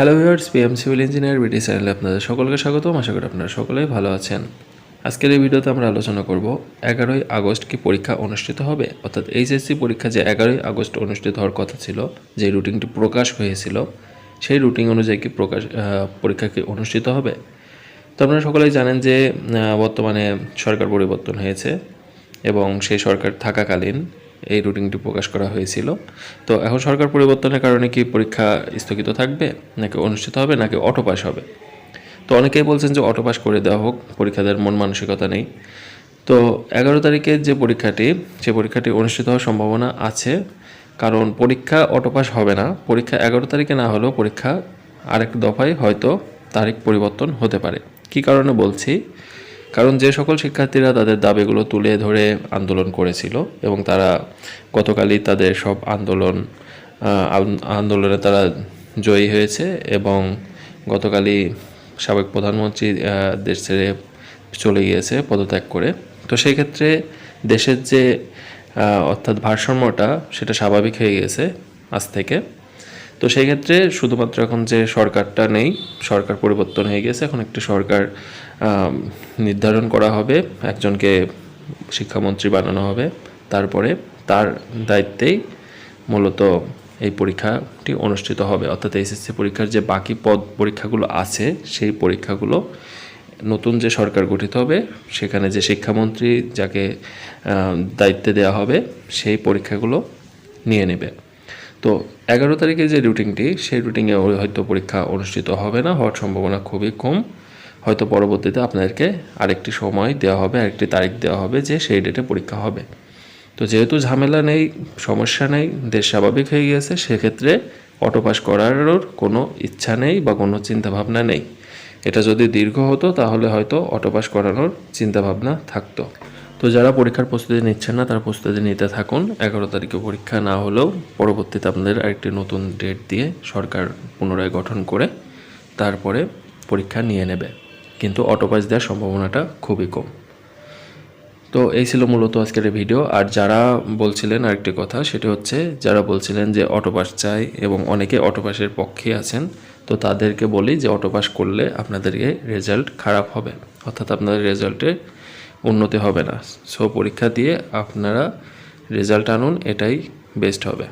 Hello viewers PM civil engineer BT চ্যানেলে আপনাদের সকলকে স্বাগতম। আশা করি আপনারা সকলেই ভালো আছেন। আজকের এই ভিডিওতে আমরা আলোচনা করব এগারোই আগস্ট কি পরীক্ষা অনুষ্ঠিত হবে? অর্থাৎ এইচএসসি পরীক্ষা যে এগারোই আগস্ট অনুষ্ঠিত হওয়ার কথা ছিল, যে রুটিনটি প্রকাশ হয়েছিল, সেই রুটিন অনুযায়ী কি প্রকাশ পরীক্ষা কি অনুষ্ঠিত হবে? তো আপনারা সকলেই জানেন যে বর্তমানে সরকার পরিবর্তন হয়েছে এবং সেই সরকার থাকাকালীন এই রুটিনটি প্রকাশ করা হয়েছিল। তো এখন সরকার পরিবর্তনের কারণে কি পরীক্ষা স্থগিত থাকবে, নাকি অনুষ্ঠিত হবে, নাকি অটো পাস হবে? তো অনেকেই বলছেন যে অটো পাস করে দেওয়া হোক, পরীক্ষাদের মন মানসিকতা নেই। তো এগারো তারিখের যে পরীক্ষাটি, সে পরীক্ষাটি অনুষ্ঠিত হওয়ার সম্ভাবনা আছে, কারণ পরীক্ষা অটো পাস হবে না। পরীক্ষা এগারো তারিখে না হলেও পরীক্ষা আরেক দফায় হয়তো তারিখ পরিবর্তন হতে পারে। কি কারণে বলছি? কারণ যে সকল শিক্ষার্থীরা তাদের দাবিগুলো তুলে ধরে আন্দোলন করেছিল এবং তারা গতকালই তাদের সব আন্দোলন আন্দোলনে তারা জয়ী হয়েছে এবং গতকালই সাবেক প্রধানমন্ত্রী দেশ ছেড়ে চলে গিয়েছে পদত্যাগ করে। তো সেই ক্ষেত্রে দেশের যে অর্থাৎ ভারসাম্যটা সেটা স্বাভাবিক হয়ে গেছে আজ থেকে। তো সেই ক্ষেত্রে শুধুমাত্র এখন যে সরকারটা নেই, সরকার পরিবর্তন হয়ে গেছে, এখন একটি সরকার নির্ধারণ করা হবে, একজনকে শিক্ষামন্ত্রী বানানো হবে, তারপরে তার দায়িত্বেই মূলত এই পরীক্ষাটি অনুষ্ঠিত হবে। অর্থাৎ এসএসসি পরীক্ষার যে বাকি পদ পরীক্ষাগুলো আছে, সেই পরীক্ষাগুলো নতুন যে সরকার গঠিত হবে, সেখানে যে শিক্ষামন্ত্রী যাকে দায়িত্বে দেওয়া হবে, সেই পরীক্ষাগুলো নিয়ে নেবে। তো এগারো তারিখে যে রুটিনটি, সেই রুটিনে হয়তো পরীক্ষা অনুষ্ঠিত হবে না, হওয়ার সম্ভাবনা খুবই কম। হয়তো পরবর্তীতে আপনাদেরকে আরেকটি সময় দেওয়া হবে, আরেকটি তারিখ দেওয়া হবে যে সেই ডেটে পরীক্ষা হবে। তো যেহেতু ঝামেলা নেই, সমস্যা নেই, দেশ স্বাভাবিক হয়ে গিয়েছে, সেক্ষেত্রে অটো পাস করারও কোনো ইচ্ছা নেই বা কোনো চিন্তাভাবনা নেই। এটা যদি দীর্ঘ হতো, তাহলে হয়তো অটো পাস করানোর চিন্তাভাবনা থাকতো। তো যারা পরীক্ষার প্রস্তুতি নিচ্ছেন না, তারা প্রস্তুতি নিতে থাকুন। এগারো তারিখে পরীক্ষা না হলেও পরবর্তীতে আপনাদের আরেকটি নতুন ডেট দিয়ে সরকার পুনরায় গঠন করে তারপরে পরীক্ষা নিয়ে নেবে। কিন্তু অটো পাস দেওয়ার সম্ভাবনাটা খুবই কম। তো এই ছিল মূলত আজকের ভিডিও আর যারা বলছিলেন আরেকটি কথা, সেটি হচ্ছে যারা বলছিলেন যে অটোপাস চাই এবং অনেকে অটোপাসের পক্ষে আছেন, তো তাদেরকে বলি যে অটোপাস করলে আপনাদেরকে রেজাল্ট খারাপ হবে। অর্থাৎ আপনাদের রেজাল্টে উন্নতি হবে না। সো পরীক্ষা দিয়ে আপনারা রেজাল্ট আনুন এটাই বেস্ট হবে।